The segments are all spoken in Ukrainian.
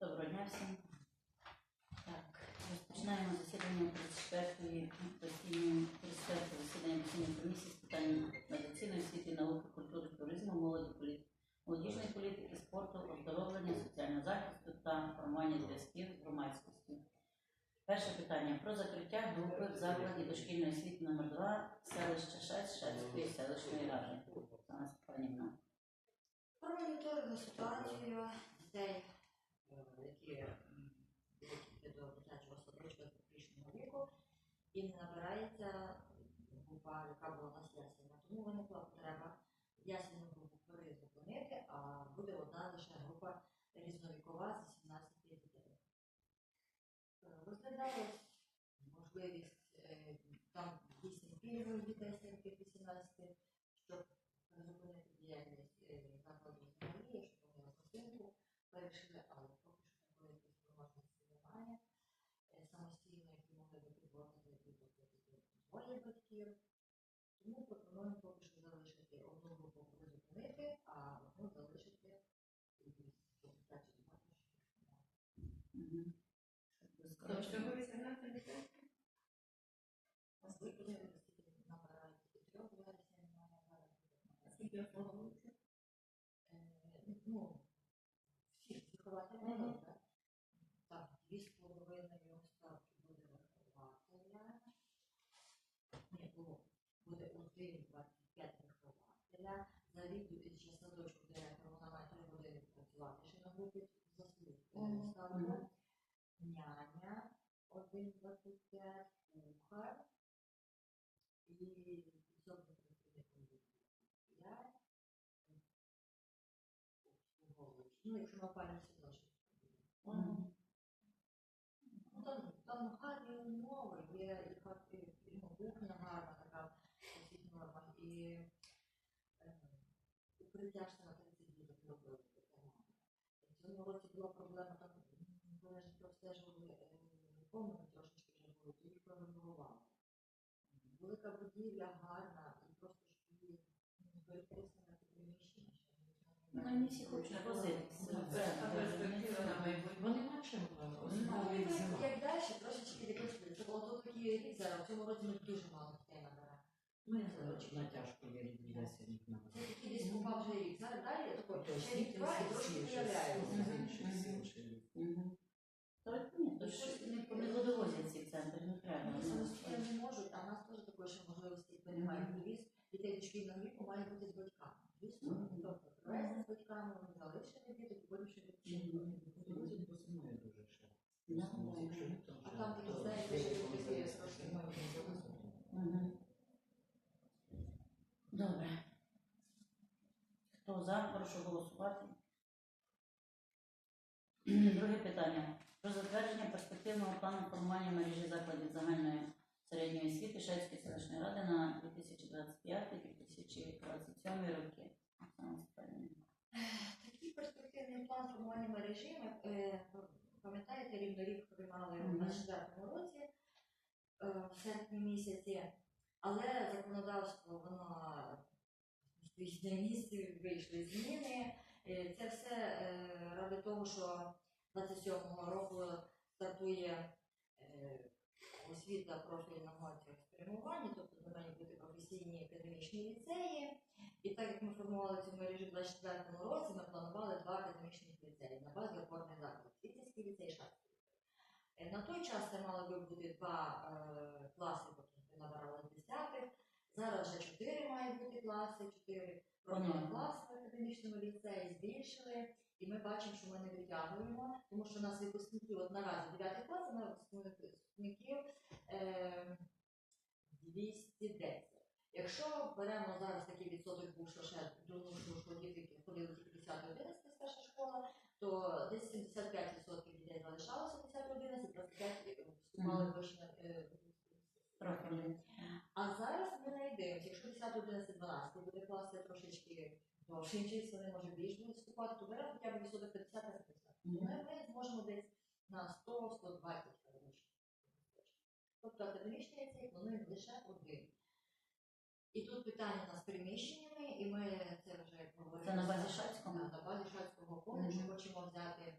Доброго дня всім. Так, розпочинаємо засідання 34-ї постійної 34 засідання постійної комісії з питань медицини, освіти, науки, культури, туризму, молоді, молодіжної політики, спорту, оздоровлення, соціального захисту та формування зв'язків з громадськістю. Перше питання про закриття групи в закладі дошкільної освіти номер 2 селища Шесть Шецької селищної ради. Степанівна. Промоніторили ситуацію які до дитячого садочка публічного віку, і не набирається група, яка була на сесії. Тому виникла потреба ясну групу перезупинити, а буде одна лише група різновікова з 17 дітей. Е, Розглядалась можливість е, там 8 пільгових дітей серед тих 18, щоб зупинити діяльність е, закладів взагалі, щоб вони розпочинку перейшли, але поки що такої якоїсь можливості немає. Е, Самостійно, які могли би підводити двоє батьків. Тому пропонуємо поки що залишити групу призупинити, а одну залишити і щоб дитячі також. Мгм. Тобто ви 18 дітей? Наскільки набирають трьох вересня немає зараз. Скільки обслуговується? Е, ну, всі вихователі, mm так? Так, дві з половиною ставки буде вихователя. Ні, було. Буде один 25 вихователя. Завідуючи садочку директора, вона має три години працювати ще на групі заслуг. Мгм. Няня, один 25, кухар. І працівник Ну, якщо ми опалюємо садочок. Ну, там, гарні умови, є ну, кухня гарна така, і е, ж на 30 діток робили. В цьому році була проблема, там м, вони ж обстежували е, трошечки вже то їх прорегулювали. Велика будівля, гарна, і просто ж її переписано приміщення. що Ну, не всі хочуть возитися. Ну, на. Вони чим Ну. Як далі, трошечки відпустили. Це було тут такий рік зараз. В цьому році ми дуже мало дітей набираємо. Ми натяжку вірить для сьогодні на Це такий десь попав вже рік. Зараз далі я такой, ще рік два і трошки з'являється. Мгм. Ні, то ж не водовозять ці центри, не треба. Ну, самостійно не можуть, а в нас теж такої ще можливості якби немає. Привіз дітей дошкільного віку має бути з батьками. Звісно, тобто привезли з батьками, вони залишили діток, і потім ще. Да, А там знаєте, ще такі трошки Мгм. Добре. Хто за, прошу голосувати. Друге питання. Про затвердження перспективного плану формування мережі закладів загальної середньої освіти Шацької селищної ради на 2025-2027 роки. Такий перспективний план формування мережі. Ми е, пам'ятаєте, рівно рік приймали Мгм. в 24 році е, в серпні місяці, але законодавство воно місці, вийшли зміни. Е, Це все е, ради того, що 27-го року стартує е, освіта профільного спрямування, тобто до мене бути професійні академічні ліцеї. І так як ми формували цю мережу в 24 році, ми планували два академічних ліцеї на базі опорних закладів. Світівський ліцей. Е, На той час це мали би бути два класи, поки ми набирали з десятих. Зараз вже чотири має бути класи, чотири профільні класи в академічному ліцеї збільшили. І ми бачимо, що ми не витягуємо, тому що у нас випускники от наразі 9 класів, у нас випускників е, 210. Якщо беремо зараз такий відсоток був, що ще думаю, що діти, які ходили тільки 10 11 старша школа, то десь 75% дітей залишалося 10 11 25 вступали Мгм. в вищі е, Профільний. а зараз ми не дивимося, якщо 10, 11, 12 буде класи вчитися, вони може більш будуть вступати, то беремо хоча б відсоток 50 на 50. Мгм. Ми, зможемо десь на 100-120 академічних. Тобто академічний ліцей плануємо лише один. І тут питання у нас з приміщеннями, і ми це вже говорили. Це на базі Шацького? На базі Шацького коледжу хочемо взяти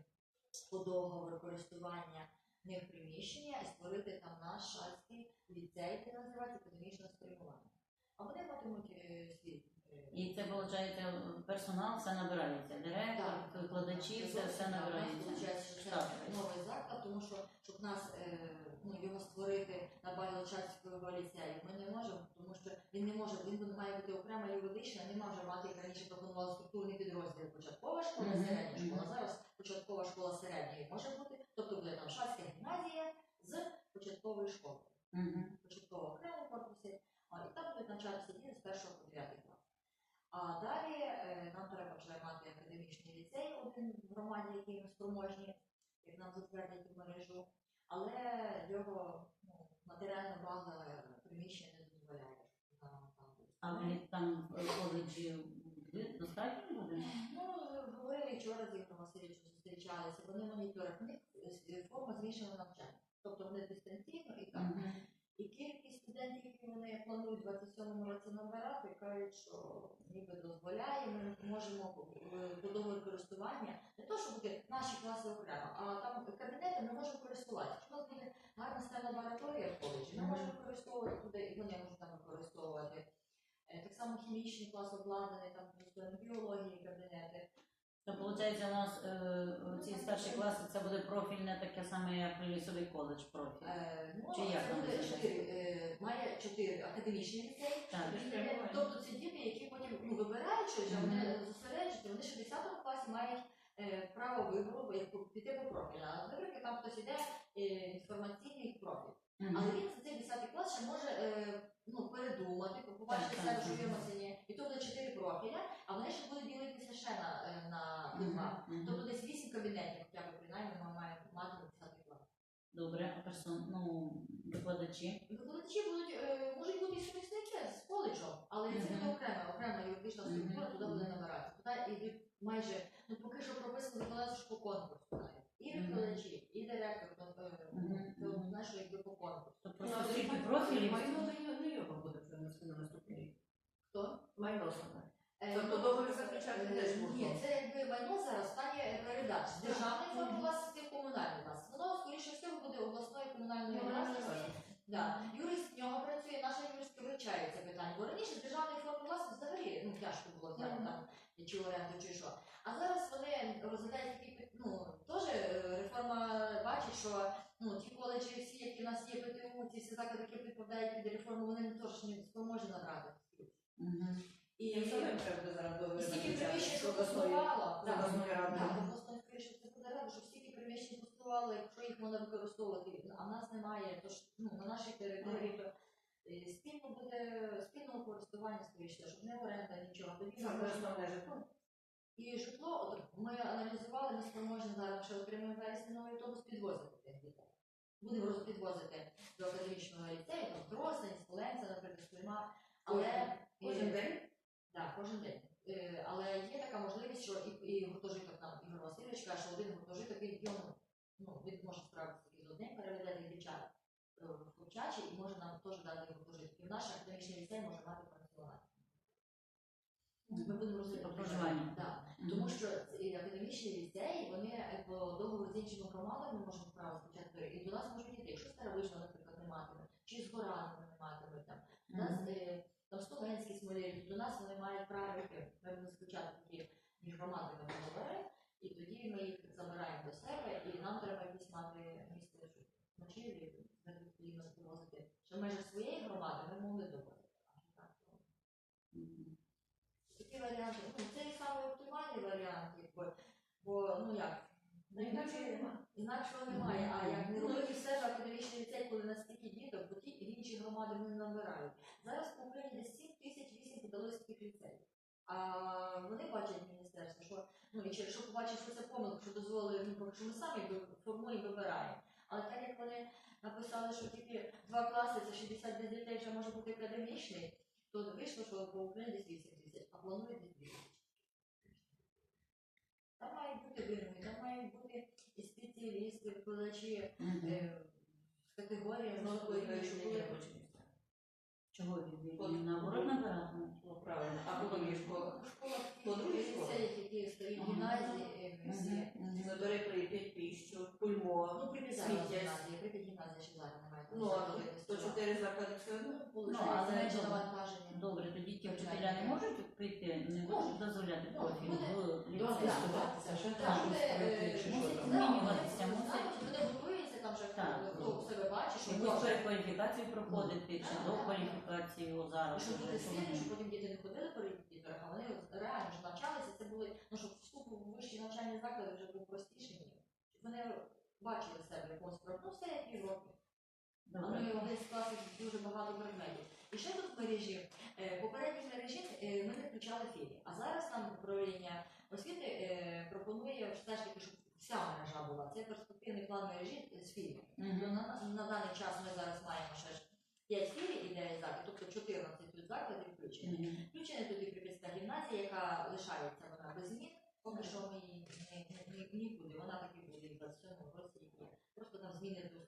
по договору користування них приміщення і створити там наш шацький ліцей, який називається академічне спрямування. А вони матимуть е, свій. І це виходить, персонал все набирається. Директор, Так. викладачі, все, все набирається. Штат. новий заклад, тому що щоб нас е, ну, його створити на базі Личацького ліцею, ми не можемо, тому що він не може, він має бути окрема юридична, не може мати, як раніше пропонували структурний підрозділ. Початкова школа, Мгм, середня школа. мгм. Зараз початкова школа середньої може бути, тобто буде там Шацька гімназія з початкової школи. Мгм. початково окремі корпуси, а, і там будуть навчатися діти з першого по дев'ятий клас. А далі е, нам треба вже мати академічний ліцей, один в громаді, який ми спроможні, як нам затвердять мережу, але його ну, матеріальна база приміщення не дозволяє. нам там коледжі достатньо буде? Ну, говорили вчора з Ігорем Васильовичем зустрічалися, вони моніторять, них е, форма змішаного навчання. Тобто вони дистанційно і так. Мгм. І кількість студентів, які вони планують у 27-му році набирати, кажуть, що ніби дозволяє, ми можемо е, по договору користування, не то, що буде наші класи окремо, а там кабінети ми можемо користуватися. Якщо у нас буде гарна стена лабораторія в коледжі, ми можемо використовувати туди, і вони можуть там використовувати. Е, Так само хімічний клас обладнаний, там біології кабінети. То виходить, у нас е, ці старші класи це буде профільне таке саме, як лісовий коледж профіль. Е, Ну, Чи як це буде чотири, е, має чотири академічні ліцеї, Так. Тобто це діти, які потім ну, вибирають щось, а вони зосереджуються, вони ще в 10 класі мають е, право вибору, як по- піти по профілю. А наприклад, там хтось іде е, інформаційний профіль. Але він за цей 10 клас ще може е, ну, передумати, побачити Так, себе, що так. в емоційні. І то буде 4 профіля, а вони ще будуть ділитися ще на, е, на Мгм. Тобто десь 8 кабінетів, хоча б принаймні ми маємо мати на 10 клас. Добре, а персон, ну, викладачі. Викладачі будуть, е, можуть бути сумісники з коледжом, але це буде окрема, окрема юридична Мгм. структура, туди буде набирати. Туди йдуть майже, ну поки що прописано що по конкурсу. навіть. І Мгм. викладачі, і директор, то, е, Мгм. знаєш, що якби по конкурсу. То просто скільки профілів. Майно не- його буде на наступний рік. Хто? Майно саме. Е, Тобто договір заключати е, теж можна? Ні, це якби майно зараз стане передач. Державний фонд Мгм. власності в комунальний власність. Воно, скоріше всього, буде обласною комунальною Ну, власності. Да. Юрист в нього працює, наша юристка вивчає це питання. Бо раніше державний фонд власності взагалі ну, тяжко було взяти там чи оренду, чи що. А зараз вони розглядають такі ну, теж е, реформа бачить, що ну, ті коледжі, всі, які в нас є ПТУ, ці всі заклади, які підпадають під реформу, вони теж не спроможні набрати. Мгм. І, І самим треба буде зараз договір і стільки заключати, приміщень, що обласної- пустувало, з обласної ради. так, обласної скоріше це буде рада, що стільки приміщень пустувало, якщо їх можна використовувати, а в нас немає, то ж ну, на нашій території то е, спільно буде спільного користування скоріше, щоб не оренда, нічого. Тоді можна- житло. І житло, от ми аналізували, ми спроможні зараз ще отримаємо вересні новий автобус підвозити тих дітей. Будемо розпідвозити до академічного ліцею, там Тростень, Смоленця, наприклад, Стрільма, але Кожен день? так, кожен день. Е, Але є така можливість, що і, і гуртожиток нам Ігор Васильович каже, що один гуртожиток він йому, ну, він може справитися тільки з одним, переведе їх дівчат е, в і може нам теж дати гуртожиток. І наш академічний ліцей може мати пансіонат. Ми будемо розуміти проживання. Мгм. Тому що і академічні ліцеї, вони е, по договору з іншими громадами можуть право спочатку, і до нас можуть йти. Якщо старовично, наприклад, не матиме, чи з горами не матиме там. У нас Мгм. е, там Столинський Смолєві, до нас вони мають право йти. Ми будемо заключати такі між громадами договори, і тоді ми їх забираємо до себе, і нам треба якісь мати місце щоб ночівлі, ми потрібно привозити. Що в межах своєї громади ми могли довозити. А так, то Мгм. Такі варіанти, ну це і саме оптимальний варіант, якби, бо ну як, Ну, інакше нема. інакшого немає. А як не робити в себе академічний ліцей, коли настільки діток, бо ті і інші громади вони набирають. Зараз по Україні десь 7 тисяч 8 подалось таких ліцеїв. А вони бачать міністерство, що ну і якщо побачать, що це помилка, що дозволили, ну що ми самі формуємо, вибираємо. Але так як вони написали, що тільки два класи, це 60 дітей вже може бути академічний, то вийшло, що по Україні десь 8 тисяч, а планують десь 2 тисячі. Там мають бути вимоги, там мають бути і спеціалісти, викладачі е, з категорії Ну. Чого він наоборот набиратимуть? Ну, правильно. А потім є школа. У школах По другій школі? які стоїть гімназії, е, всі. Мгм. Мгм. Ми при 5 водохрещу, пульмо. Ну, припід гімназії, припід гімназії ще зараз немає. Ну, а 104 заклади все одно. Ну, але менше добре. навантаження. Добре, тоді ті вчителя не можуть прийти, не можуть дозволяти Ну, в ліцеї. там е, мусить змінюватися, вони мусить. Вони готуються, там вже Так. хто себе бачить, що Якусь може. перекваліфікацію проходити, чи до кваліфікації о, зараз. Щоб вже, бути що сильним, щоб потім діти не ходили по репетиторах, а вони реально ж навчалися, це були, ну щоб вступ у вищі навчальні заклади вже був простіший. Щоб вони бачили себе якогось ну все як. А Добре. ми могли скласти дуже багато предметів. І ще тут мережі, е, попередніх мережі е, ми не включали філії. А зараз нам управління освіти е, пропонує все ж таки, щоб вся мережа була. Це перспективний план мережі з філіями. Ну, на, на даний час ми зараз маємо ще ж 5 філій і 9 закладів, тобто 14 тут закладів включені. Включена туди Припільська гімназія, яка лишається вона без змін. Поки що ми її нікуди, вона так і буде в 27 році. Просто там зміни до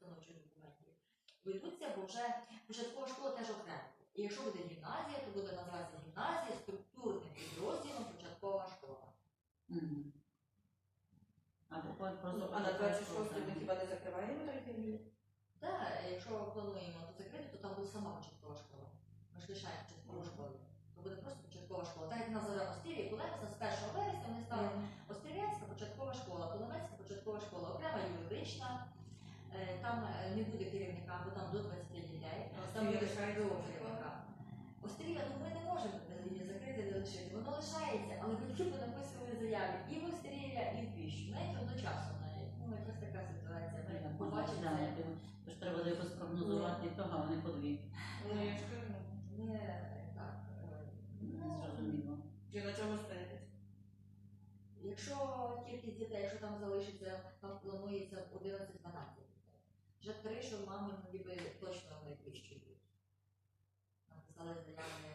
ведуться, бо вже початкова школа теж окремо. І якщо буде гімназія, то буде називатися гімназія структурним підрозділом початкова школа. А поки просто А на 26 ми хіба не закриваємо територію? Так, якщо плануємо то закрити, то там буде сама початкова школа. Ми ж лишаємо початкову школу. То буде просто початкова школа. Так як називаємо Остір'я і Кулемця з 1 вересня вони ставили Острів'янська початкова школа, Коломецька початкова школа, окрема юридична. Е, Там е, не буде керівника, бо там до 20 дітей. Там буде лишається керівника. Острів'я, ну ми не можемо закрити, не лишити. Воно лишається, але батьки понаписували заяві і в Острія, і в Піщу. Навіть одночасно навіть. Ну, якась така ситуація. Побачите, побачимо. Тож треба якось прогнозувати того, а не подві. Ну, я ж кажу. Ми е, так. е, Не зрозуміло. Чи на чому стоїть? Якщо кількість дітей, якщо там залишиться, там планується 11-12 дітей. Вже три, що мами ну, ніби точно не підщують. Написали заяви.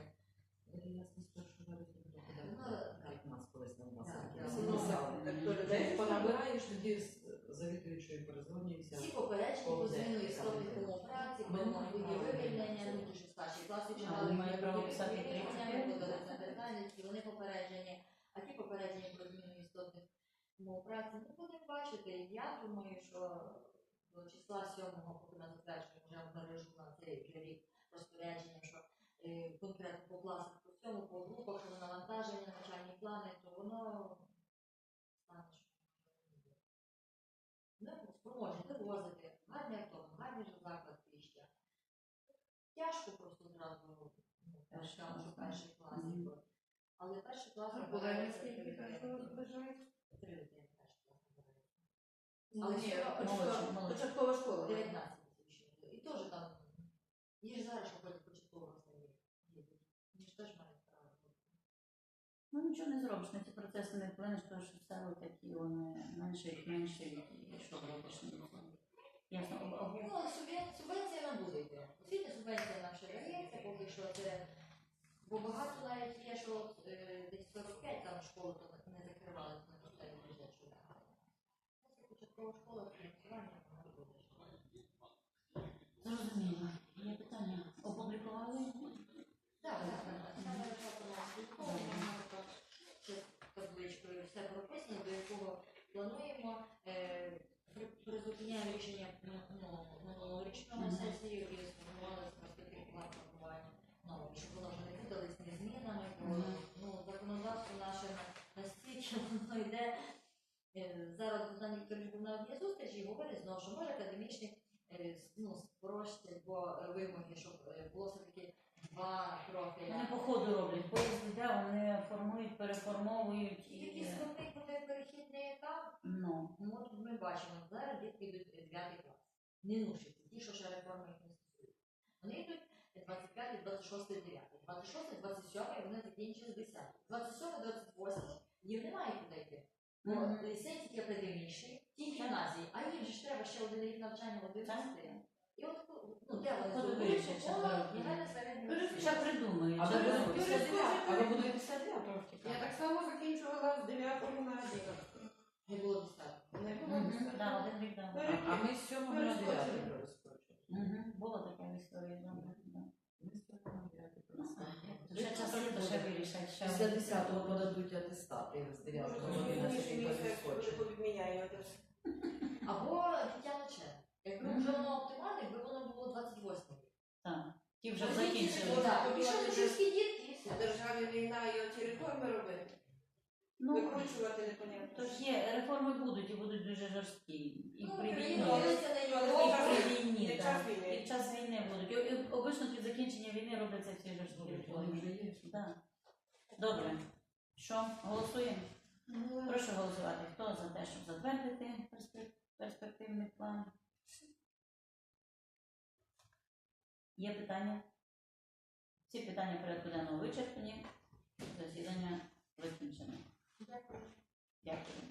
Ну, Як нас Понабираєш тоді з завідуючою перезвонюєшся. Всі попереджені по Повзе. зміну істотних умов праці, не маємо. вивільнення, ну ті, старші класи чекали, маємо право які писати вивільнення, 35? ми подали на детальності, вони попереджені, а ті попереджені про зміну істотних умов праці. Ну, будемо бачити. Я думаю, що до числа 7, поки затверджуємо вже в на цей рік розпорядження, що е, конкретно по класах, по всьому, по групах, що навантаження, навчальні плани, то воно стане. що ми спроможні вивозити гарний автобус, гарний же заклад піща. Тяжко просто зразу ну, Перший там, що перший клас. Але перший клас три першого дитини. залишають? Три дитини перший клас набирається. Ну, Але ні, що- початкова- молодші. початкова школа. 19 тисяч. І теж там, є ж зараз, що ходять початково роздають. Вони ж теж мають право. Ну нічого не зробиш, на ці процеси не вплинеш, тому що села такі вони меншають, меншають, і що робиш не буде. Ясно. Об- об- Ну, але субвен- субвенція нам буде йти. Освітня субвенція нам ще дається, поки що це. Бо багато навіть є, що от, е, десь 45 там школи то не закривали на місцевий бюджет, що так. Це початкова школа, фінансування вона буде. Зрозуміло. Є питання. Опублікували? Так, так, табличкою все прописано, до якого плануємо. Е, при- Призупиняємо рішення ну, минулорічного сесії і сформували перспективу план формування нового, щоб воно вже не путались змінами, бо ну, законодавство наше на- настільки йде. Е, Зараз Богдан Вікторович був на одній зустрічі і говорить знову, що може академічні е, ну, спрощать, бо е, вимоги, щоб було все-таки два профіля. Вони по ходу роблять. Поїзд йде, вони формують, переформовують і. Якийсь складний буде перехідний етап, Ну, ну от ми бачимо, зараз дітки йдуть 9 клас. Не нушиться, ті, що ще реформи їх не стосують. Вони йдуть 25, 26, 9. 26, 27 вони закінчили 10. 27, 28 їм немає куди йти. Бо Мгм. ліцей тільки академічний, ті гімназії, а їм же ж треба ще один рік навчання Так. І от ну, де вони здобують школа, треба. середня ще придумають. А ви будете після дев'ятого? А ви будете після дев'ятого Я так само закінчувала з 9 на 11. Не було достатньо. Не було достатньо. А ми з сьомого на дев'ятий розпочали. Була така історія, ще вирішать, ще Після 10-го подадуть атестати з 9-го години на собі перескочу. Або Тетяна Чен. Якби вже воно оптимальне, якби воно було 28. Так. Ті вже закінчили. Так, пішов що дід і все. У державі війна і оті реформи робити. Ну, Викручувати непонятно. тож є, реформи будуть і будуть дуже жорсткі. І Ну, прийдуть час війни. Під час війни будуть. І- і Обично під закінчення війни робляться Вони вже є. Так. Добре. Що, голосуємо? Прошу голосувати. Хто за те, щоб затвердити перспе- перспективний план? Є питання? Всі питання порядку денного вичерпані. Засідання закінчено. Дякую.